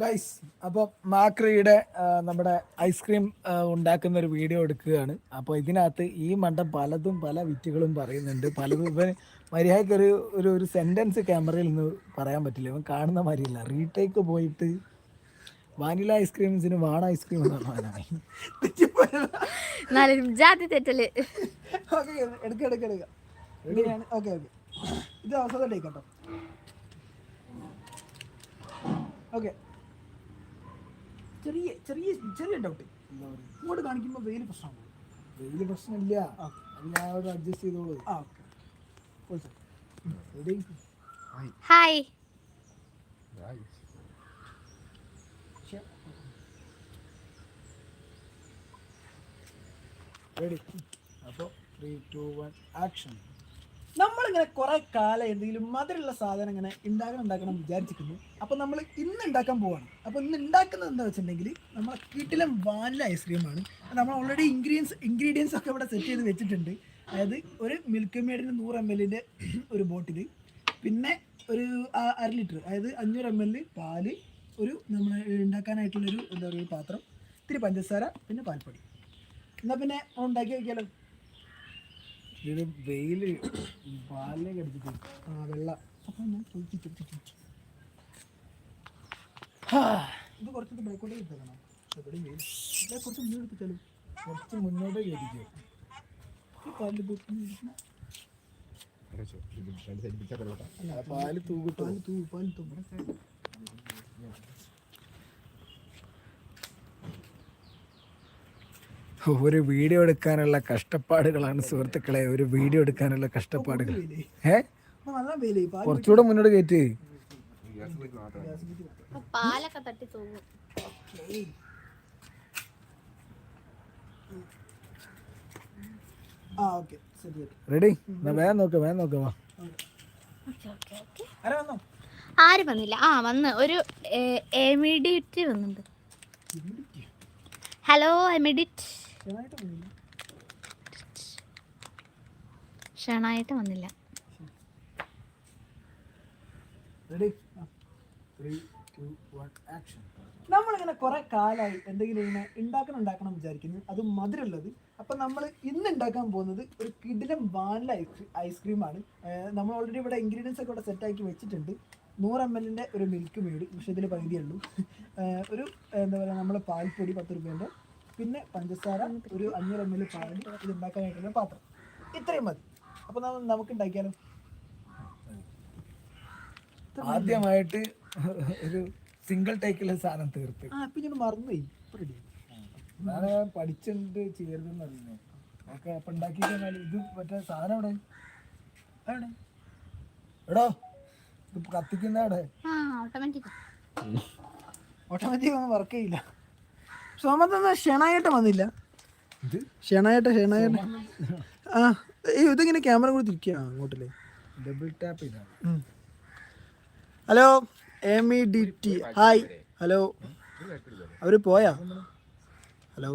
Guys അപ്പോൾ മാക്രിയുടെ നമ്മുടെ ice cream ഉണ്ടാക്കുന്ന ഒരു വീഡിയോ എടുക്കുകയാണ്. അപ്പോൾ ഇതിനകത്ത് ഈ മണ്ടം പലതും പല വിറ്റുകളും പറയുന്നുണ്ട്. പലതും ഇവൻ മര്യാദയ്ക്ക് ഒരു ഒരു ഒരു സെന്റൻസ് ക്യാമറയിൽ നിന്ന് പറയാൻ പറ്റില്ല. ഇവൻ കാണുന്ന മാതിരിയില്ല. റീടേക്ക് പോയിട്ട് വാനില ഐസ്ക്രീംസിന് വാണ ഐസ്ക്രീം എന്ന് തെറ്റൽ. എടുക്ക എടുക്ക എടുക്ക. Okay okay. ഇത് ടേക്ക് കേട്ടോ. ഓക്കെ. ചെറിയ ചെറിയ ചെറിയ ഡൗട്ട് ഇങ്ങോട്ട് കാണിക്കുമ്പോൾ വെയിൽ പ്രശ്നമാണ്. വെയിൽ പ്രശ്നമില്ല. ഞാൻ അവിടെ അഡ്ജസ്റ്റ് ചെയ്തോളൂ. ആ ഓക്കെ? ഹായ്. Ready? അപ്പോൾ ത്രീ ടു വൺ ആക്ഷൻ നമ്മളിങ്ങനെ കുറെ കാലം എന്തെങ്കിലും മധുരമുള്ള സാധനം ഇങ്ങനെ ഉണ്ടാക്കണം ഉണ്ടാക്കണം വിചാരിച്ചിരിക്കുന്നു അപ്പൊ നമ്മൾ ഇന്ന് ഉണ്ടാക്കാൻ പോവാണ്. അപ്പൊ ഇന്ന് ഉണ്ടാക്കുന്നത് എന്താ വെച്ചിട്ടുണ്ടെങ്കിൽ നമ്മളെ വീട്ടിലെ വാനില ഐസ്ക്രീമാണ് നമ്മൾ ഓൾറെഡി ഇൻഗ്രീഡിയൻസ് ഇൻഗ്രീഡിയൻസ് ഒക്കെ ഇവിടെ സെറ്റ് ചെയ്ത് വെച്ചിട്ടുണ്ട്. അതായത് ഒരു മിൽക്ക് മേഡിന് നൂറ് എം എല്ലിന്റെ ഒരു ബോട്ടിൽ പിന്നെ ഒരു അര ലിറ്റർ അതായത് അഞ്ഞൂറ് എം എൽ പാൽ ഒരു നമ്മൾ ഉണ്ടാക്കാനായിട്ടുള്ളൊരു എന്താ പറയുക പാത്രം ഇത്തിരി പഞ്ചസാര പിന്നെ പാൽപ്പൊടി. എന്നാൽ പിന്നെ ഉണ്ടാക്കി വയ്ക്കാലോ ഇത് വെയിൽ പാലിലേക്ക് എടുത്തിട്ട് ആ വെള്ള. ഇത് കുറച്ച് ബൈക്കോട്ടേക്ക് എടുത്തേക്കണം എവിടെ വെയിൽ ഇവിടെ കുറച്ച് മുന്നേ എടുപ്പിച്ചാലും കുറച്ച് മുന്നോട്ടേക്ക് കയറ്റിക്കോ ഈ പാലിൽ പാൽ തൂക്കിട്ടോ പാൽ തൂ പാൽ തൂ ഒരു വീഡിയോ എടുക്കാനുള്ള കഷ്ടപ്പാടുകളാണ് സുഹൃത്തുക്കളെ ഒരു വീഡിയോ എടുക്കാനുള്ള കഷ്ടപ്പാടുകൾ. ഏ? കുറച്ചുകൂടെ മുന്നോട്ട് കയറ്റി. പാലൊക്കെ തട്ടി തൂങ്ങും. റെഡി? വേഗം നോക്ക വേഗം നോക്ക വാ. ആരാ വന്നോ? ആരും വന്നില്ല? ആ വന്ന്. ഒരു എമിഡിറ്റ് വന്നിട്ടുണ്ട്. ഹലോ എമിഡിറ്റ്. വന്നില്ല. ക്ഷണായിട്ട് വന്നില്ല. നമ്മളിങ്ങനെ കുറെ കാലമായി എന്തെങ്കിലും ഇങ്ങനെ ഉണ്ടാക്കണം ഉണ്ടാക്കണം വിചാരിക്കുന്നു. അത് മധുരമുള്ളത്. അപ്പൊ നമ്മൾ ഇന്ന് ഉണ്ടാക്കാൻ പോകുന്നത് ഒരു കിടിലം വാനില ഐസ്ക്രീമാണ് നമ്മൾ ഓൾറെഡി ഇവിടെ ഇൻഗ്രീഡിയൻസ് ഒക്കെ ഇവിടെ സെറ്റ് ആക്കി വെച്ചിട്ടുണ്ട്. നൂറ് എം എല്ലിന്റെ ഒരു മിൽക്ക് മേടി. പക്ഷേ ഇതിൽ പകുതിയേ ഉള്ളൂ. ഒരു എന്താ പറയുക നമ്മൾ പാൽപ്പൊടി പത്ത് റുപ്യേന്റെ പിന്നെ പഞ്ചസാര ഒരു അഞ്ഞൂറ് എം എൽ പാൽ ഇത് ഉണ്ടാക്കാനായിട്ടുള്ള പാത്രം. ഇത്രയും മതി. അപ്പോൾ നമ്മൾ നമുക്ക് ഉണ്ടാക്കിയാലോ ആദ്യമായിട്ട് ഒരു സിംഗിൾ ടേക്കിലെ സാധനം തീർത്ത്. ആ പിന്നെ ഞാൻ മറന്നുപോയി. റെഡി ഞാൻ പഠിച്ചിട്ട് ചെയ്യരുതെന്ന് ഓക്കെ അപ്പൊ ഉണ്ടാക്കി കഴിഞ്ഞാൽ ഇത് മറ്റേ സാധനം അവിടെ എവിടെ എടോ ഇത് കത്തിക്കുന്ന അവിടെ ഓട്ടോമാറ്റിക് ഓട്ടോമാറ്റിക് ഒന്നും വർക്ക് ചെയ്യില്ല. സോമത്തൊന്നും ക്ഷണായിട്ട് വന്നില്ല. ക്ഷണായിട്ട് ക്ഷണായിട്ട് ആ ഈ ഇതിങ്ങനെ ക്യാമറ കൂടി തിരിക്കുക അങ്ങോട്ടില്ലേ? ഡബിൾ ടാപ്പ് ചെയ്താണ് hello M E D T hi hello. അവർ പോയാ? ഹലോ.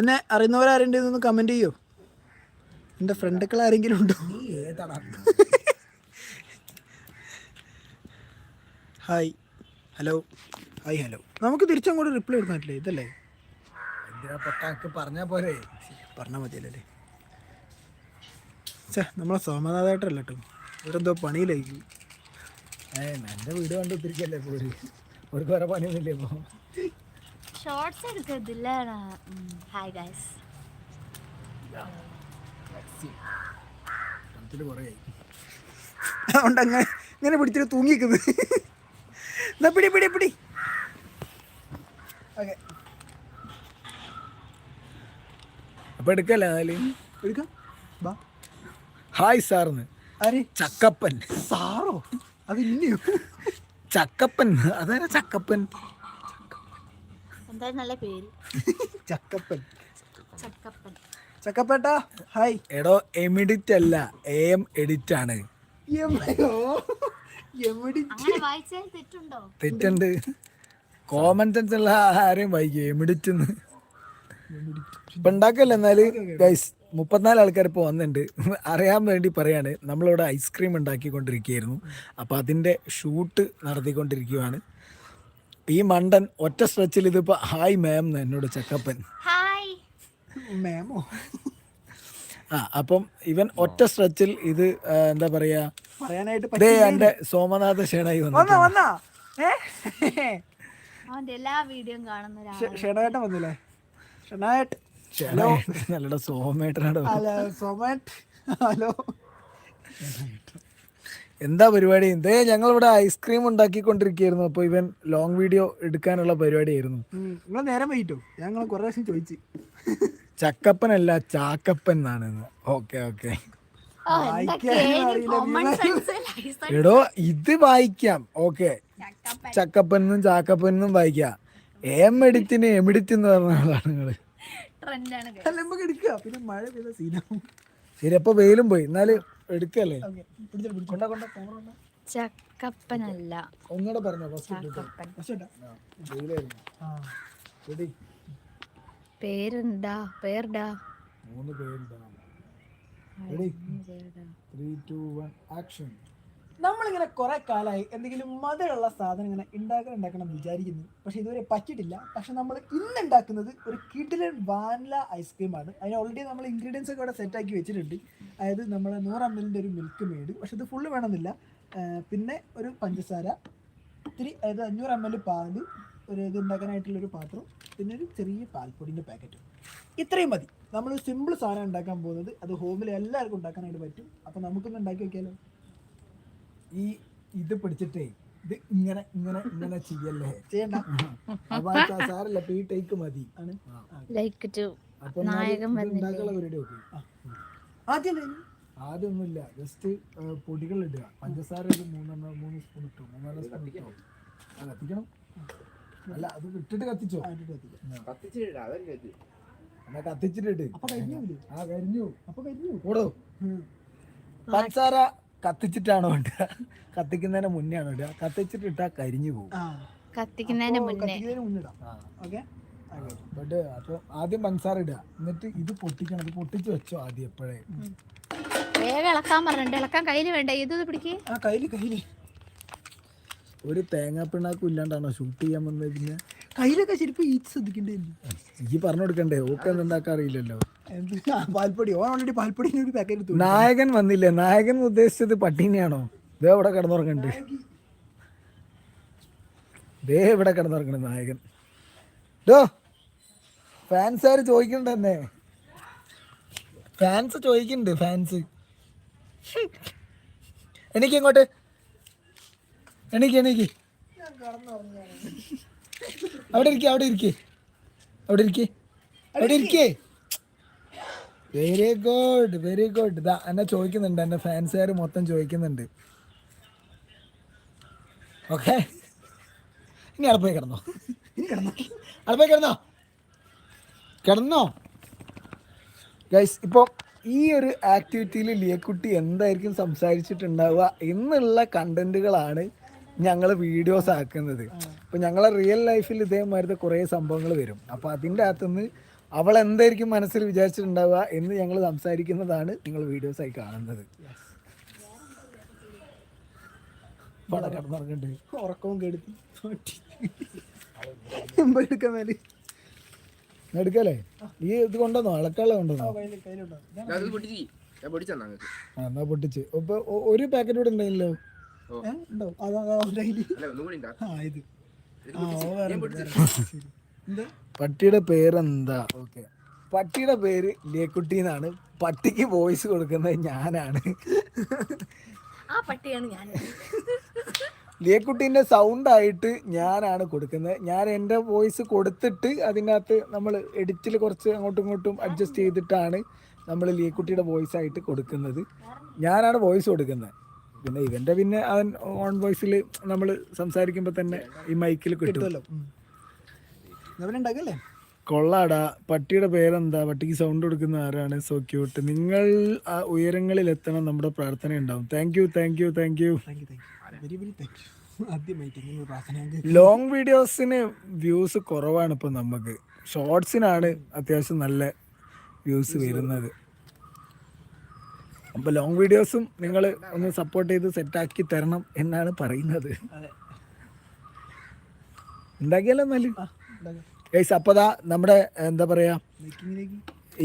എന്നെ അറിയുന്നവരാരുണ്ട് ഇതൊന്ന് കമന്റ് ചെയ്യോ? എന്റെ ഫ്രണ്ടുക്കൾ ആരെങ്കിലും ഉണ്ടോ? ഹായ് ഹലോ ഹായ് ഹലോ നമുക്ക് തിരിച്ചങ്ങോട്ട് റിപ്ലൈ കൊടുക്കാൻ പറ്റില്ലേ ഇതല്ലേ? എന്തിനാ പൊട്ടാക്ക്? പറഞ്ഞാ പോരെ. പറഞ്ഞാൽ മതിയല്ലേ? ഛേ നമ്മളെ സോമനാഥായിട്ടല്ല കേട്ടോ. ഇവരെന്തോ പണിയിലായിരിക്കും ഏ എന്റെ വീട് കണ്ടു തിരിക്കല്ലേ പോര് ഒരു വേറെ പണിയൊന്നുമില്ലേ ഇപ്പൊ? ഷോർട്സ് എടുക്കത്തില്ല ഹായ് ഗൈസ് കുറേ അതുകൊണ്ട് അങ്ങനെ ഇങ്ങനെ പിടിച്ചിട്ട് തൂങ്ങിക്കുന്നത് എന്നാ പിടി പിടി പിടി. ഓക്കെ. അപ്പൊ എടുക്കല്ലേ എടുക്കാം. ബാ. ഹായ് സാറിന്. ആര്? ചക്കപ്പൻ. സാറോ? അത് ചക്കപ്പൻ. അതാരാ ചക്കപ്പൻ? എന്തായാലും നല്ല പേര്. ചക്കപ്പൻ. ചക്കപ്പൻ. ചക്കപ്പേട്ട ഹായ്. എടോ എമിഡിറ്റ് അല്ല എ എം എഡിറ്റ് ആണ്. എമ്മയോ തെറ്റുണ്ടോ? കോമൺ സെൻസ് ഉള്ള ആരെയും വായിക്കും. എമിഡിറ്റ് ഇപ്പൊ ഉണ്ടാക്കല്ല എന്നാൽ? ഗൈസ് മുപ്പത്തിനാല് ആൾക്കാർ ഇപ്പോൾ വന്നിട്ടുണ്ട് അറിയാൻ വേണ്ടി പറയാണ്. നമ്മളിവിടെ ഐസ്ക്രീം ഉണ്ടാക്കിക്കൊണ്ടിരിക്കുകയായിരുന്നു. അപ്പോൾ അതിന്റെ ഷൂട്ട് നടത്തിക്കൊണ്ടിരിക്കുകയാണ്. ഈ മണ്ടൻ ഒറ്റ സ്ട്രെച്ചിൽ ഇതിപ്പോൾ ഹായ് മാം എന്ന് എന്നോട് ചക്കപ്പൻ. മാമോ ആ അപ്പം ഇവൻ ഒറ്റ സ്ട്രെച്ചിൽ ഇത് എന്താ പറയാ പറയാനായിട്ട് പറ്റില്ല. സോമനാഥ ഷേണായി വന്നു വന്നാ. എല്ലാ വീഡിയോയും കാണുന്ന ഒരാളാണ്. ഷ- ഷെണായേട്ടൻ വന്നില്ലേ? ഷെണായേട്ട് സോമേട്ടനാണ് ഹലോ സോമാറ്റ് ഹലോ. എന്താ പരിപാടി? ഇതേ ഞങ്ങൾ ഇവിടെ ഐസ്ക്രീം ഉണ്ടാക്കിക്കൊണ്ടിരിക്കുകയായിരുന്നു. അപ്പൊ ഇവൻ ലോങ് വീഡിയോ എടുക്കാനുള്ള പരിപാടിയായിരുന്നു. നിങ്ങൾ നേരം വൈകിട്ടോ? ഞങ്ങൾ കുറേ പ്രാവശ്യം ചോദിച്ചു. ചക്കപ്പനല്ല ചാക്കപ്പൻ എന്നാണ് ഓക്കെ ഓക്കെ. എടോ ഇത് വായിക്കാം. ഓക്കെ. ചക്കപ്പനും ചാക്കപ്പനും വായിക്കാം. എം എഡിറ്റിന് എമിഡിറ്റ് എന്ന് പറഞ്ഞ ആളാണ് നിങ്ങൾ. ആണ് അല്ല നമുക്ക് എടുക്കുക പിന്നെ മഴ പെയ്ത സീനാവും ശരി അപ്പൊ വെയിലും പോയി. എന്നാൽ എടുക്കല്ലേ? ചക്കപ്പനല്ല. ഒന്നുകൂടെ പറഞ്ഞോ പേരെന്താ? പേർടാ മൂന്ന് പേരുണ്ടാവും. Ready three two one action നമ്മളിങ്ങനെ കുറെ കാലമായി എന്തെങ്കിലും മധുരമുള്ള സാധനം ഇങ്ങനെ ഉണ്ടാക്കാൻ ഉണ്ടാക്കണം എന്ന് വിചാരിക്കുന്നു. പക്ഷെ ഇതുവരെ പറ്റിയിട്ടില്ല. പക്ഷെ നമ്മൾ ഇന്ന് ഉണ്ടാക്കുന്നത് ഒരു കിഡിലൻ വാനില ഐസ്ക്രീമാണ് അതിന് ഓൾറെഡി നമ്മൾ ഇൻഗ്രീഡിയൻസ് ഒക്കെ ഇവിടെ സെറ്റ് ആക്കി വെച്ചിട്ടുണ്ട്. അതായത് നമ്മൾ നൂറ് എം എല്ലിന്റെ ഒരു മിൽക്ക് മെയ്ഡ് പക്ഷെ ഇത് ഫുള്ള് വേണമെന്നില്ല. പിന്നെ ഒരു പഞ്ചസാര ഇത്തിരി അതായത് അഞ്ഞൂറ് എം എൽ പാൽ ഒരു ഇത് ഉണ്ടാക്കാനായിട്ടുള്ളൊരു പാത്രം പിന്നെ ഒരു ചെറിയ പാൽപ്പൊടിന്റെ പാക്കറ്റും ഇത്രയും മതി. നമ്മൾ സിമ്പിൾ സാധനം ഉണ്ടാക്കാൻ പോകുന്നത് അത് ഹോമിൽ എല്ലാവർക്കും ഉണ്ടാക്കാനായിട്ട് പറ്റും. അപ്പോൾ നമുക്കൊന്ന് ഉണ്ടാക്കി വെക്കാലോ ഈ ഇത് പിടിച്ചിട്ടേ ഇത് ഇങ്ങനെ ഇങ്ങനെ ഇങ്ങനെ ചെയ്യല്ലേ? ചെയ്യണ്ട. സാറല്ല ഈ ടേക്ക് മതി. ആണ്. ലൈക്ക് ടു ആദ്യം ആദ്യമൊന്നുമില്ല. ജസ്റ്റ് പൊടികൾ ഇടുക. പഞ്ചസാര ഒരു മൂന്നെണ്ണം മൂന്ന് സ്പൂൺ ഇട്ടു? മൂന്നാൽ സ്പൂൺ ഇട്ടു? കത്തിക്കണം. അല്ല അത് ഇട്ടിട്ട് കത്തിച്ചോ? എന്നാ കത്തിച്ചിട്ടിട്ട്. അപ്പൊ കരിഞ്ഞു ആ കരിഞ്ഞു അപ്പൊ കരിഞ്ഞു ഓടോ. പഞ്ചസാര കത്തിച്ചിട്ടാണോ ഇടുക? കത്തിക്കുന്നതിന് മുന്നേ ആണോ ഇടുക കത്തിച്ചിട്ടിട്ടാ കരിഞ്ഞു പോകും. ആ. കത്തിക്കുന്നതിന് അപ്പൊ മുന്നേ. ഓക്കെ? ബട്ട് അപ്പൊ ആദ്യം പഞ്ചാര ഇടുക. എന്നിട്ട് ഇത് പൊട്ടിക്കണം. ഇത് പൊട്ടിച്ച് വെച്ചോ ആദ്യം എപ്പോഴേ. വേഗം ഇളക്കാൻ പറഞ്ഞിട്ട് ഇളക്കാൻ കയ്യിൽ വേണ്ട? ഇത് പിടിക്കേ? ആ കയ്യിൽ കയ്യിൽ. ഒരു തേങ്ങാപ്പിണ്ണാക്കും ഇല്ലാണ്ടാണോ? ഷൂട്ട് ചെയ്യാൻ വന്നത് പിന്നെ കയ്യിലൊക്കെ ശരിക്കും ഈ ശ്രദ്ധിക്കണ്ടേ ഈ പറഞ്ഞു കൊടുക്കണ്ടേ? ഓക്കെ എന്താക്കാൻ അറിയില്ലല്ലോ. പാൽപ്പൊടി. ഓൺ ഓൾറെഡി പാൽപ്പൊടി ഒരു പാക്കറ്റ് നായകൻ വന്നില്ലേ? നായകൻ ഉദ്ദേശിച്ചത് പട്ടിനെയാണോ ദേ ഇവിടെ കിടന്നുറങ്ങണ്ട്. ദേ ഇവിടെ കിടന്നുറങ്ങണ നായകൻ. ഡോ ഫാൻസുകാർ ചോദിക്കണ്ട തന്നെ ഫാൻസ് ചോദിക്കണ്ട് ഫാൻസ് എനിക്ക് ഇങ്ങോട്ട്. എണീക്ക് എണീക്ക്. അവിടെ ഇരിക്കേ അവിടെ ഇരിക്കേ. അവിടെ ഇരിക്കേ. അവിടെ ഇരിക്കേ. വെരി ഗുഡ് വെരി ഗുഡ് ഇതാ എന്നെ ചോദിക്കുന്നുണ്ട് എന്റെ ഫാൻസുകാർ മൊത്തം ചോദിക്കുന്നുണ്ട്. ഓക്കെ ഇനി അവിടെ പോയി കിടന്നോ. അവിടെ പോയി കിടന്നോ. കിടന്നോ. ഗൈസ് ഇപ്പോൾ ഈ ഒരു ആക്ടിവിറ്റിയിൽ ലിയക്കുട്ടി എന്തായിരിക്കും സംസാരിച്ചിട്ടുണ്ടാവുക എന്നുള്ള കണ്ടന്റുകളാണ് ഞങ്ങൾ വീഡിയോസ് ആക്കുന്നത്. അപ്പൊ ഞങ്ങളെ റിയൽ ലൈഫിൽ ഇതേമാതിരത്തെ കുറേ സംഭവങ്ങൾ വരും. അപ്പോൾ അതിന്റെ അകത്തുനിന്ന് അവൾ എന്തായിരിക്കും മനസ്സിൽ വിചാരിച്ചിട്ടുണ്ടാവുക എന്ന് ഞങ്ങൾ സംസാരിക്കുന്നതാണ് നിങ്ങൾ വീഡിയോസ് ആയി കാണുന്നത്. വളരെ പറഞ്ഞിട്ടുണ്ട് ഉറക്കവും കെടുത്തി. എമ്പലെടുക്കാൻ മേലെ എടുക്കല്ലേ? ഈ ഇത് കൊണ്ടുവന്നോ? അളക്കാളെ കൊണ്ടുവന്നോ? എന്നാ പൊട്ടിച്ച്. ഇപ്പൊ ഒരു പാക്കറ്റ് കൂടെ ഉണ്ടല്ലോ പട്ടിയുടെ പേരെന്താ? ഓക്കെ. പട്ടിയുടെ പേര് ലിയക്കുട്ടി എന്നാണ്. പട്ടിക്ക് വോയിസ് കൊടുക്കുന്നത് ഞാനാണ്. ആ പട്ടിയാണ് ഞാൻ. ലിയക്കുട്ടീന്റെ സൗണ്ട് ആയിട്ട് ഞാനാണ് കൊടുക്കുന്നത്. ഞാൻ എന്റെ വോയിസ് കൊടുത്തിട്ട് അതിനകത്ത് നമ്മൾ എഡിറ്റിൽ കുറച്ച് അങ്ങോട്ടും ഇങ്ങോട്ടും അഡ്ജസ്റ്റ് ചെയ്തിട്ടാണ് നമ്മൾ ലിയക്കുട്ടിയുടെ വോയിസ് ആയിട്ട് കൊടുക്കുന്നത്. ഞാനാണ് വോയിസ് കൊടുക്കുന്നത്. പിന്നെ ഇവന്റെ പിന്നെ അവൻ ഓൺ വോയിസിൽ നമ്മൾ സംസാരിക്കുമ്പോൾ തന്നെ ഈ മൈക്കിൽ കിട്ടും. കിട്ടുമല്ലോ ഉണ്ടാക്കല്ലേ? കൊള്ളാടാ. പട്ടിയുടെ പേരെന്താ? പട്ടിക്ക് സൗണ്ട് കൊടുക്കുന്ന ആരാണ്? സോ ക്യൂട്ട് നിങ്ങൾ ആ ഉയരങ്ങളിൽ എത്തണം നമ്മുടെ പ്രാർത്ഥന ഉണ്ടാവും. Thank you thank you thank you long വീഡിയോസിന് views കുറവാണ് ഇപ്പൊ നമുക്ക്. ഷോർട്സിനാണ് അത്യാവശ്യം നല്ല വ്യൂസ് വരുന്നത്. അപ്പോൾ ലോങ് വീഡിയോസും നിങ്ങൾ ഒന്ന് സപ്പോർട്ട് ചെയ്ത് സെറ്റാക്കി തരണം എന്നാണ് പറയുന്നത്. ഉണ്ടാക്കിയല്ലോ ആ ഗൈസ് അപ്പോൾ ദാ നമ്മുടെ എന്താ പറയാ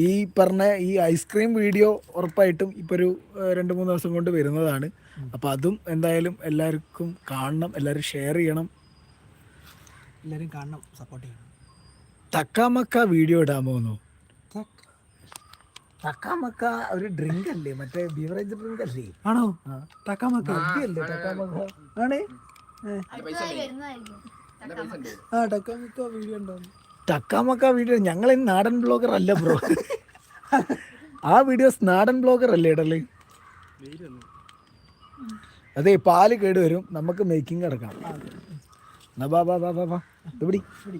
ഈ പറഞ്ഞ ഈ ഐസ്ക്രീം വീഡിയോ ഉറപ്പായിട്ടും ഇപ്പൊ ഒരു രണ്ടു രണ്ട് മൂന്ന് ദിവസം കൊണ്ട് വരുന്നതാണ്. അപ്പോൾ അതും എന്തായാലും എല്ലാവർക്കും കാണണം എല്ലാവരും ഷെയർ ചെയ്യണം. എല്ലാവരും കാണണം സപ്പോർട്ട് ചെയ്യണം. തക്കാമക്ക വീഡിയോ ഇടാൻ പോകുന്നു. തക്കാമക്ക ഒരു ഡ്രിങ്ക് അല്ലേ? മറ്റേ ബീവറേജ് ഡ്രിങ്ക് അല്ലേ? ആണോ? ടക്കാമക്ക അല്ലേ തക്കാമക്ക. ആണേ? ആ. ടക്കാമക്ക വീഡിയോ ഉണ്ടാവും തക്കാമക്ക വീഡിയോ. ഞങ്ങൾ നാടൻ ബ്ലോഗർ അല്ല ബ്രോ ആ വീഡിയോസ് നാടൻ ബ്ലോഗർ അല്ലേ ഇടൽ? അതെ പാൽ കേട് വരും. നമുക്ക് മേക്കിംഗ് കിടക്കാം എന്നാ ബാ ബാ ബാ ബാ ഇവിടെ ഇവിടെ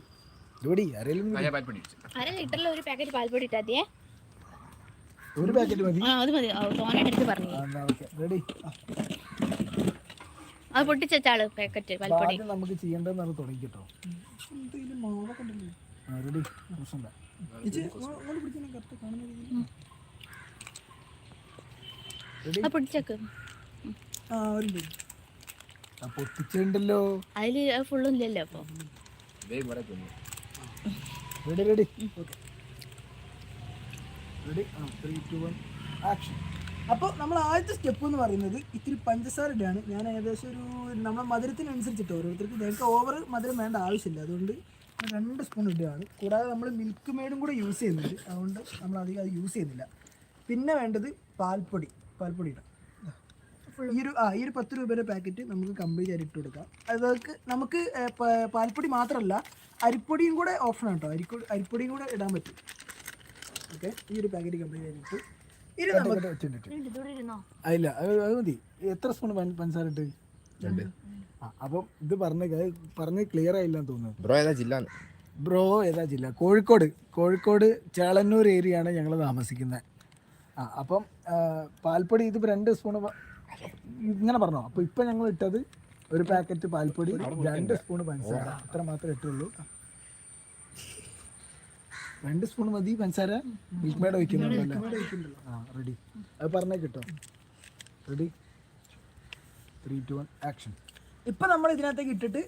ഇവിടി ആരെങ്കിലും പഴയ പാൽപ്പൊടി ഇടിച്ചു അര ലിറ്ററിൽ ഒരു പാക്കറ്റ് പാൽപ്പൊടി ഇട്ടാ ഒരു പാക്കറ്റ് മതി. ആ അത് മതി. തോനായിട്ട് എടുത്ത് പറഞ്ഞു. റെഡി. അത് പൊട്ടിച്ചാൾ പാക്കറ്റ് പൽപ്പൊടി ആദ്യം നമുക്ക് ചെയ്യേണ്ടതെന്നാണ് തുടങ്ങി കേട്ടോ ഇതിൽ മാവൊക്കെ ഉണ്ടല്ലോ റെഡി? പ്രശ്നമില്ല അത് പൊട്ടിച്ചേക്ക്. ആ ഒരു. ആ പൊട്ടിച്ചുണ്ടല്ലോ അതിൽ അത് ഫുള്ളും ഇല്ലല്ലോ അപ്പൊ. Ready ready. ഓക്കെ. റെഡി ആ ത്രീ ടു വൺ ആക്ഷൻ അപ്പോൾ നമ്മൾ ആദ്യത്തെ സ്റ്റെപ്പ് എന്ന് പറയുന്നത് ഇത്തിരി പഞ്ചസാര ഞാൻ ഏകദേശം ഒരു നമ്മുടെ മധുരത്തിനനുസരിച്ചിട്ട് ഓരോരുത്തർക്ക് ഞങ്ങൾക്ക് ഓവർ മധുരം വേണ്ട ആവശ്യമില്ല. അതുകൊണ്ട് രണ്ട് സ്പൂൺ ഇടുകയാണ്. കൂടാതെ നമ്മൾ മിൽക്ക് മെയ്ഡും കൂടെ യൂസ് ചെയ്യുന്നുണ്ട്. അതുകൊണ്ട് നമ്മൾ അധികം അത് യൂസ് ചെയ്യുന്നില്ല. പിന്നെ വേണ്ടത് പാൽപ്പൊടി. പാൽപ്പൊടി ഇടാം. ഈ ഒരു ആ ഈ ഒരു പത്ത് രൂപയുടെ പാക്കറ്റ് നമുക്ക് കംപ്ലീറ്റ് ആയിട്ട് ഇട്ട് കൊടുക്കാം. അതൊക്കെ നമുക്ക് പാൽപ്പൊടി മാത്രമല്ല അരിപ്പൊടിയും കൂടെ ഓപ്ഷൻ കേട്ടോ അരിപ്പൊടി അരിപ്പൊടിയും കൂടെ ഇടാൻ പറ്റും. ഓക്കെ ഈ ഒരു പാക്കറ്റ് കംപ്ലീറ്റ് ആയിട്ട് ഇനി നമുക്ക് ഇല്ല അത് മതി. എത്ര സ്പൂൺ പഞ്ചസാര ഇട്ട്? അപ്പം ഇത് പറഞ്ഞ പറഞ്ഞ് ക്ലിയർ ആയില്ലെന്ന് തോന്നുന്നു. ബ്രോ ഏതാ ജില്ല? ബ്രോ ഏതാ ജില്ല? കോഴിക്കോട്. കോഴിക്കോട് ചേളന്നൂർ ഏരിയയാണ് ഞങ്ങൾ താമസിക്കുന്നത്. ആ അപ്പം പാൽപ്പൊടി ഇതിപ്പോൾ രണ്ട് സ്പൂൺ ഇങ്ങനെ പറഞ്ഞോ. അപ്പോൾ ഇപ്പം ഞങ്ങൾ ഇട്ടത് ഒരു പാക്കറ്റ് പാൽപ്പൊടി രണ്ട് സ്പൂൺ പഞ്ചസാര അത്ര മാത്രമേ ഇട്ടുള്ളൂ. രണ്ട് സ്പൂൺ മതി പഞ്ചസാര. മിൽക്ക് മേഡ് വയ്ക്കുന്നുണ്ടല്ലോ ആ റെഡി അത് പറഞ്ഞേ കിട്ടോ. Ready three two one action ഇപ്പൊ നമ്മൾ ഇതിനകത്തേക്ക് ഇട്ടിട്ട്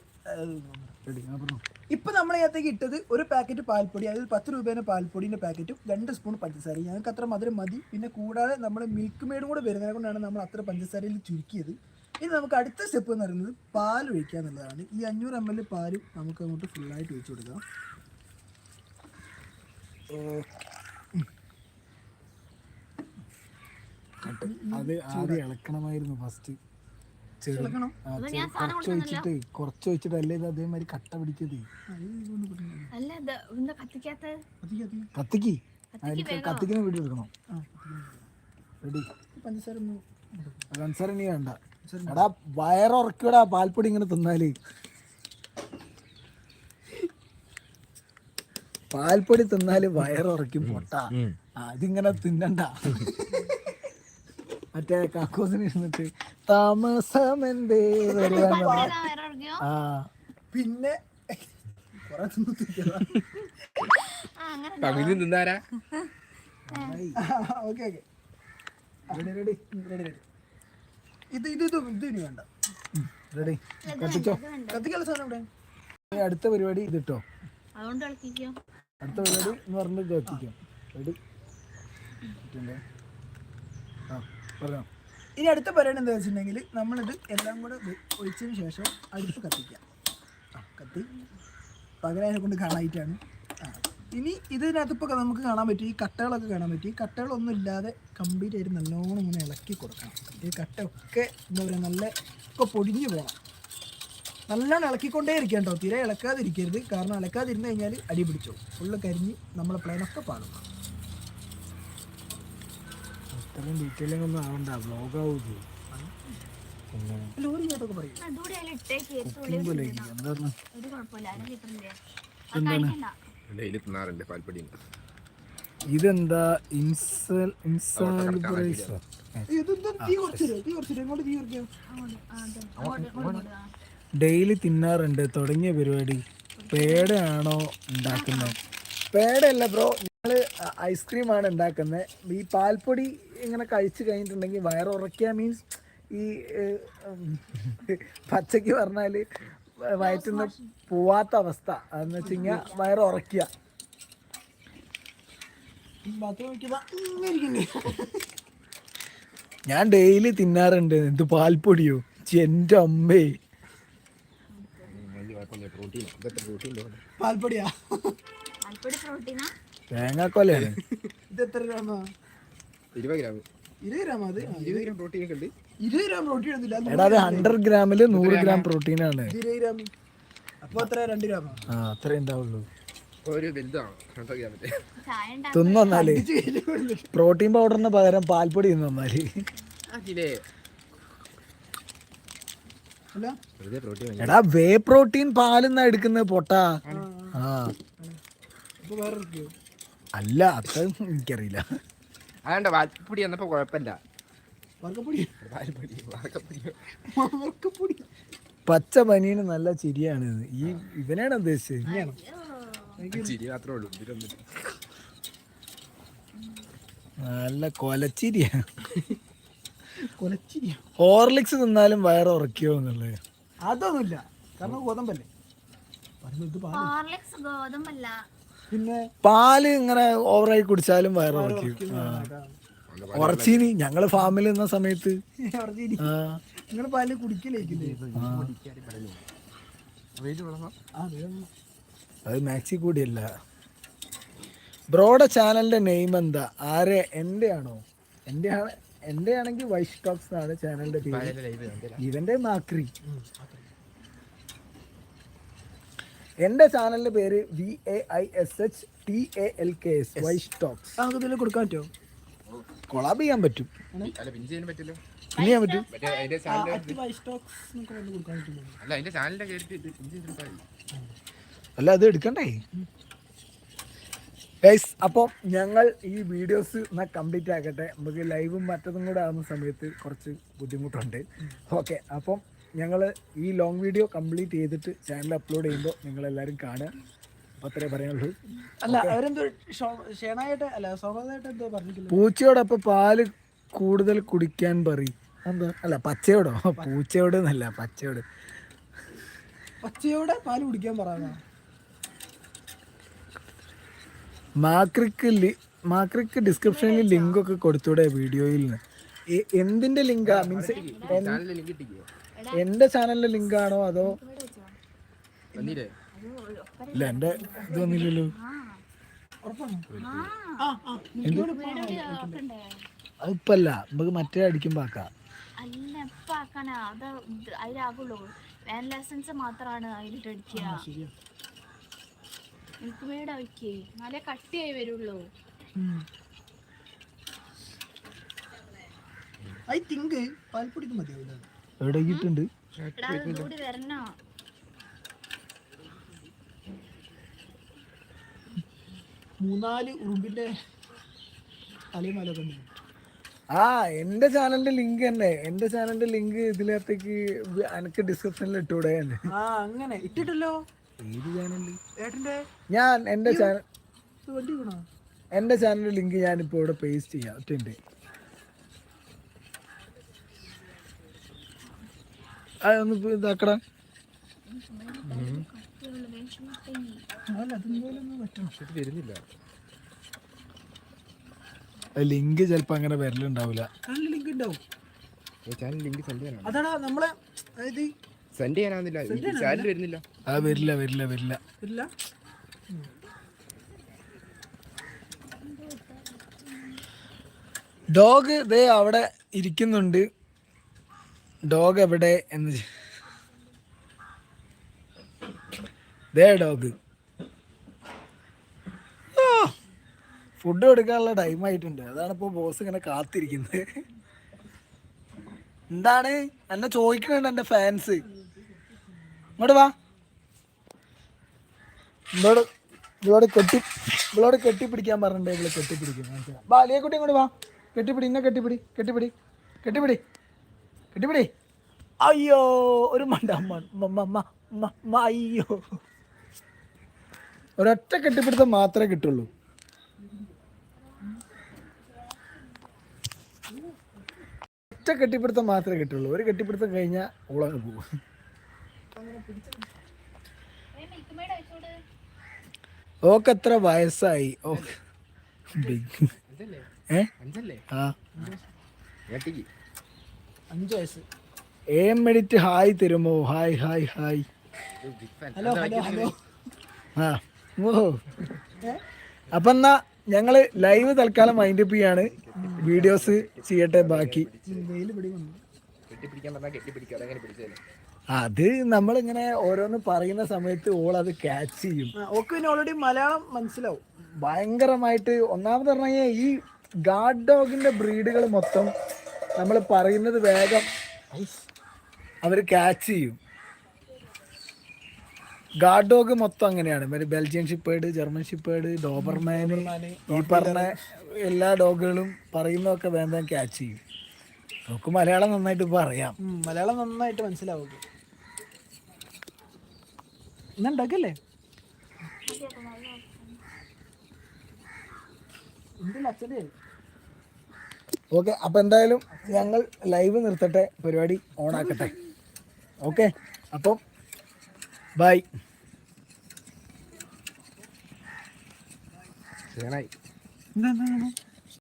റെഡി ആ പറഞ്ഞു. ഇപ്പൊ നമ്മൾ ഇതിനകത്തേക്ക് ഇട്ടത് ഒരു പാക്കറ്റ് പാൽപ്പൊടി അതായത് പത്ത് രൂപേന്റെ പാൽപ്പൊടിന്റെ പാക്കറ്റും രണ്ട് സ്പൂൺ പഞ്ചസാര ഞങ്ങൾക്ക് അത്ര മധുരം മതി. പിന്നെ കൂടാതെ നമ്മൾ മിൽക്ക് മെയ്ഡും കൂടെ വരുന്നത് കൊണ്ടാണ് നമ്മൾ അത്ര പഞ്ചസാരയിൽ ചുരുക്കിയത്. ഇനി നമുക്ക് അടുത്ത സ്റ്റെപ്പ് എന്ന് പറയുന്നത് പാൽ ഒഴിക്കുക എന്നുള്ളതാണ്. ഈ അഞ്ഞൂറ് എം എൽ പാലും നമുക്ക് അങ്ങോട്ട് ഫുള്ളായിട്ട് ഒഴിച്ചു കൊടുക്കാം. അത് ആദ്യം ഇളക്കണമായിരുന്നു ഫസ്റ്റ്? കുറച്ച് വെച്ചിട്ട് കുറച്ച് വെച്ചിട്ട് അല്ലേ ഇത് അതേമാതിരി കട്ട പിടിക്കത് കത്തിക്ക്, കത്തിക്ക്. വീട്ടിൽ വീഡിയോ എടുക്കണം. റെഡി. പഞ്ചസാര പഞ്ചസാര ഇനി വേണ്ട. എടാ വയറുറക്കടാ പാൽപ്പൊടി ഇങ്ങനെ തിന്നാൽ. പാൽപ്പൊടി തിന്നാൽ വയറുറക്കും പൊട്ട. അതിങ്ങനെ ഇതിങ്ങനെ തിന്നണ്ട. മറ്റേ കാക്കോസിന് ഇരുന്നിട്ട് താമസമെന്തേ ആ പിന്നെ പകുതി തിന്നാരാ okay okay. Ready ready ready ready ഇത് ഇത് ഇത് ഇത് ഇനി വേണ്ട. റെഡി കത്തിച്ചോ? കത്തിക്കാനുള്ള സാധനം ഇവിടെ അടുത്ത പരിപാടി ഇതിട്ടോ. അതുകൊണ്ട് അടുത്ത പരിപാടി എന്ന് പറഞ്ഞിട്ട് കത്തിക്കാം റെഡി. പറഞ്ഞോ. ഇനി അടുത്ത പരിപാടി എന്താ വെച്ചിട്ടുണ്ടെങ്കിൽ നമ്മളിത് എല്ലാം കൂടെ ഒഴിച്ചതിന് ശേഷം അടുപ്പ് കത്തിക്കാം. കത്തി. പകരം കൊണ്ട് കാണായിട്ടാണ്. ഇനി ഇതിനകത്തിപ്പോൾ നമുക്ക് കാണാൻ പറ്റും ഈ കട്ടകളൊക്കെ കാണാൻ പറ്റും. ഈ കട്ടകളൊന്നും ഇല്ലാതെ കംപ്ലീറ്റ് ആയിട്ട് നല്ലോണം ഇങ്ങനെ ഇളക്കി കൊടുക്കണം. ഈ കട്ടയൊക്കെ എന്താ പറയുക നല്ല ഒക്കെ പൊടിഞ്ഞു പോകണം നല്ലോണം ഇളക്കിക്കൊണ്ടേ ഇരിക്കാം കേട്ടോ തീരെ ഇളക്കാതിരിക്കരുത്. കാരണം ഇളക്കാതിരുന്ന് കഴിഞ്ഞാൽ അടി പിടിച്ചോ ഫുള്ള് കരിഞ്ഞ് നമ്മളെ പ്ലെയിനൊക്കെ പാടും. അത്രയും ഡീറ്റെയിലിംഗ് ഒന്നും ആവണ്ട. ബ്ലോഗ് ആവുക ലോറി പറയും. ഇതെന്താ? ഇൻസൽ ഇതെന്താ തീ കുറച്ചിട്ട് തീ കുറച്ചിട്ട് ഇങ്ങോട്ട് തീ കുറയ്ക്കാം. ഡെയിലി തിന്നാറുണ്ട്. തുടങ്ങിയ പരിപാടി. പേടയാണോ ഉണ്ടാക്കുന്നത്? പേടയല്ല ബ്രോ ഞങ്ങൾ ഐസ്ക്രീമാണ് ഉണ്ടാക്കുന്നത്. ഈ പാൽപ്പൊടി ഇങ്ങനെ കഴിച്ച് കഴിഞ്ഞിട്ടുണ്ടെങ്കിൽ വയറുറക്കുക മീൻസ് ഈ പച്ചയ്ക്ക് പറഞ്ഞാൽ വയറ്റിൽ നിന്ന് പോവാത്ത അവസ്ഥ. എന്ന് വെച്ച് കഴിഞ്ഞാൽ വയറുറക്കുക ഞാൻ ഡെയിലി തിന്നാറുണ്ട്. എന്ത് പാൽപ്പൊടിയോ? എന്റെ അമ്മേ വലിയ കുഴപ്പമില്ല പ്രോട്ടീൻ ഇതൊക്കെ പ്രോട്ടീൻ പാൽപ്പൊടിയാ? ഇത് എത്ര ഗ്രാമാ? ഇരുപത് ഗ്രാം. ഇരുപത് ഗ്രാം അത്? ആ, ഇരുപത് ഗ്രാം പ്രോട്ടീൻ ഒക്കെ ഉണ്ട്. ഇരുപത് ഗ്രാം പ്രോട്ടീൻ ഒന്നുമില്ല. എടാ അത് ഹൺഡ്രഡ് ഗ്രാമിൽ നൂറ് ഗ്രാം പ്രോട്ടീനാണ് ഇരുപത് ഗ്രാം. അപ്പൊ എത്ര രണ്ട് ഗ്രാമാ? ആ അത്രേ ഉണ്ടാവുള്ളൂ. ഒരു വലുതാണ് രണ്ടോ ഗ്രാമിന്റെ. ചായ ഉണ്ടാ തിന്നൊന്നാൽ ഇജ്ജ് കയ്യിൽ പ്രോട്ടീൻ പൗഡറിന് പകരം പാൽപ്പൊടി തിന്നൊന്നാൽ അതിലേ പ്രോട്ടീൻ എടാ വേ പ്രോട്ടീൻ പാലിന്നാ എടുക്കുന്നത് പൊട്ടാ. ആ? അല്ല അത് എനിക്കറിയില്ല. അതുകൊണ്ട് വാൽപ്പൊടി വന്നപ്പോ കുഴപ്പമില്ല. പച്ച പനീന് നല്ല ചിരിയാണ് ഈ ഇവനാണ് ഉദ്ദേശിച്ചത്. ഇങ്ങനെയാണോ? ചിരി മാത്രമേ ഉള്ളൂ നല്ല കൊലച്ചിരിയാ കൊലച്ചിരിയാ ഹോർലിക്സ് തിന്നാലും വയറ് ഉറക്കിയോ എന്നുള്ളത് അതൊന്നുമില്ല. കാരണം ഗോതമ്പല്ലേ? പറയുന്നത് ഇത് പാൽ. ഹോർലിക്സ് ഗോതമ്പല്ല. പിന്നെ പാൽ ഇങ്ങനെ ഓവറായി കുടിച്ചാലും വയറ് ഉറക്കിയോ ഉറച്ചീനി. ഞങ്ങൾ ഫാമിൽ നിന്ന സമയത്ത്. നിങ്ങൾ പാൽ കുടിക്കലേക്കില്ലേ. അത് മാക്സി കൂടിയല്ല. ബ്രോഡ ചാനലിന്റെ നെയിം എന്താ? ആരെ? എന്റെ ആണോ എന്റെ ആണ് എന്റെ ആണെങ്കിൽ വൈഷ് ടോക്സ് ആണ് ചാനലിന്റെ പേര്. ലൈവ് ഇവന്റെ മാക്രി. എന്റെ ചാനലിന്റെ പേര് V A I S H T A L K S Vaish talks. ആ, നമുക്ക് ഇതിൽ കൊടുക്കാൻ പറ്റുമോ? കൊളാബ് ചെയ്യാൻ പറ്റും. അല്ല ചെയ്യാൻ പറ്റും. അത് ചാനലിന്റെ കേട്ടിട്ട് ഇത് പിൻ ചെയ്തിട്ടാ മതി. അല്ല അത് എടുക്കണ്ടേ ഗൈസ് അപ്പോൾ ഞങ്ങൾ ഈ വീഡിയോസ് എന്നാൽ കംപ്ലീറ്റ് ആക്കട്ടെ. നമുക്ക് ലൈവും മറ്റതും കൂടെ ആവുന്ന സമയത്ത് കുറച്ച് ബുദ്ധിമുട്ടുണ്ട്. ഓക്കെ അപ്പം ഞങ്ങൾ ഈ ലോങ് വീഡിയോ കംപ്ലീറ്റ് ചെയ്തിട്ട് ചാനൽ അപ്ലോഡ് ചെയ്യുമ്പോൾ നിങ്ങളെല്ലാവരും കാണുക. പൂച്ചയോടൊപ്പം പാൽ കൂടുതൽ കുടിക്കാൻ പറയും. എന്താ? അല്ല പച്ചയോടോ? പൂച്ചയോട് എന്നല്ല പച്ചയോട്. പച്ചയോടെ പാൽ കുടിക്കാൻ പറയാ മാക്രിക്ക് ലി മാക്രിക്ക് ഡിസ്ക്രിപ്ഷനിൽ ലിങ്ക് ഒക്കെ കൊടുത്തൂടെ വീഡിയോയിൽ എന്തിന്റെ ലിങ്കാ? മീൻസ് എന്റെ ചാനലിലെ ലിങ്ക് ആണോ അതോ ഇല്ല എന്റെ ഇത് വന്നില്ലല്ലോ. അതിപ്പല്ല നമുക്ക് മറ്റേ അടിക്കുമ്പോ ആക്കാം. അല്ല ഇപ്പൊ ആക്കാനാ. അത് അതിലാകുള്ളൂ വാൻ ലെസൺസ് മാത്രമാണ് അതിലിട്ട് അടിക്കുക എനിക്ക് ഒഴിക്കേ നല്ല കട്ടിയായി വരുള്ളൂ. ഐ തിങ്ക് പാൽപ്പൊടിക്ക് മതിയാവില്ല എവിടെ ഇട്ടുണ്ട് എടാ വരണോ? മൂന്നാൽ ഉറുമ്പിന്റെ തലയും മലൊക്കെ ഉണ്ട്. ആ എന്റെ ചാനലിന്റെ ലിങ്ക് തന്നെ. എന്റെ ചാനലിന്റെ ലിങ്ക് ഇതിനകത്തേക്ക് എനിക്ക് ഡിസ്ക്രിപ്ഷനിൽ ഇട്ടൂടെ. എന്ന്. ആ അങ്ങനെ. ഇട്ടിട്ടല്ലോ. ഏത് ചാനലിൽ ഏട്ടന്റെ ഞാൻ എന്റെ ചാനൽ വണ്ടി വീണോ? എന്റെ ചാനലിന്റെ ലിങ്ക് ഇവിടെ പേസ്റ്റ് ചെയ്യാം. ഒറ്റ അതൊന്ന് ഇപ്പൊ ഇതാക്കടാ വരുന്നില്ല. ലിങ്ക് ചിലപ്പോ അങ്ങനെ വരലുണ്ടാവില്ല. അതാണ് ലിങ്ക് ഉണ്ടാവും. ചാനൽ ലിങ്ക് സെൻഡ് ചെയ്യാനാണ് അതാടാ നമ്മളെ അതായത് സെൻഡ് ചെയ്യാനാവുന്നില്ല. ചാനൽ വരുന്നില്ല. ആ വരില്ല വരില്ല വരില്ല. ഇല്ല ഡോഗ് ദേ അവിടെ ഇരിക്കുന്നുണ്ട്. ഡോഗ് എവിടെ എന്ന് ദേ ഡോഗ്. ഫുഡ് കൊടുക്കാനുള്ള ടൈം ആയിട്ടുണ്ട്. അതാണ് ഇപ്പോൾ ബോസ് ഇങ്ങനെ കാത്തിരിക്കുന്നത്. എന്താണ്? എന്നെ ചോദിക്കണുണ്ട് എന്റെ ഫാൻസ് ഇങ്ങോട്ട് വാ. ഇവളോട് ഇവളോട് കെട്ടി ഇവളോട് കെട്ടിപ്പിടിക്കാൻ പറഞ്ഞിട്ടേ ഇവിടെ കെട്ടിപ്പിടിക്കും മനസ്സിലാ വാ അലിയക്കുട്ടി ഇങ്ങോട്ട് വാ. കെട്ടിപ്പിടി ഇന്നെ കെട്ടിപ്പിടി കെട്ടിപ്പിടി കെട്ടിപ്പിടി കെട്ടിപ്പിടി. അയ്യോ ഒരു മണ്ട അയ്യോ. ഒരൊറ്റ കെട്ടിപ്പിടുത്തം മാത്രമേ കിട്ടുള്ളൂ. ഒറ്റ കെട്ടിപ്പിടുത്തം മാത്രമേ കിട്ടുള്ളൂ. ഒരു കെട്ടിപ്പിടുത്തം കഴിഞ്ഞാൽ ഓളങ്ങ് പോകും ഓക്ക് എത്ര വയസ്സായി? ഓക്കെ ഏം അഞ്ചല്ലേ? ഏ? അഞ്ചല്ലേ? ആ. ഞെട്ടിക്ക് അഞ്ച് വയസ്സ്. എം എഡിറ്റ് ഹായ് തരുമോ? Hi hi hi. Hello hello hello ആ. ഓ അപ്പം എന്നാ ഞങ്ങൾ ലൈവ് തൽക്കാലം മൈൻഡ് അപ്പ് ചെയ്യാണ്. വീഡിയോസ് ചെയ്യട്ടെ ബാക്കി. അത് നമ്മളിങ്ങനെ ഓരോന്ന് പറയുന്ന സമയത്ത് ഓൾ അത് ക്യാച്ച് ചെയ്യും. ഓക്കെ ഓക്ക് പിന്നെ ഓൾറെഡി മലയാളം മനസ്സിലാവും. ഭയങ്കരമായിട്ട് ഒന്നാമത് പറഞ്ഞാൽ ഈ ഗാഡ് ഡോഗിന്റെ ബ്രീഡുകൾ മൊത്തം നമ്മൾ പറയുന്നത് വേഗം അവർ ക്യാച്ച് ചെയ്യും. ഗാർഡ് ഡോഗ് മൊത്തം അങ്ങനെയാണ്. Belgian shepherd German shepherd Doberman ഈ പറഞ്ഞ എല്ലാ ഡോഗുകളും പറയുന്നതൊക്കെ വേണ്ട ക്യാച്ച് ചെയ്യും. നമുക്ക് മലയാളം നന്നായിട്ട് പറയാം. അറിയാം മലയാളം നന്നായിട്ട് മനസ്സിലാവും. ഇന്നുണ്ടാക്കല്ലേ ഓക്കെ അപ്പം എന്തായാലും ഞങ്ങൾ ലൈവ് നിർത്തട്ടെ. പരിപാടി ഓൺ ആക്കട്ടെ. ഓക്കെ അപ്പം ബൈ. എന്താ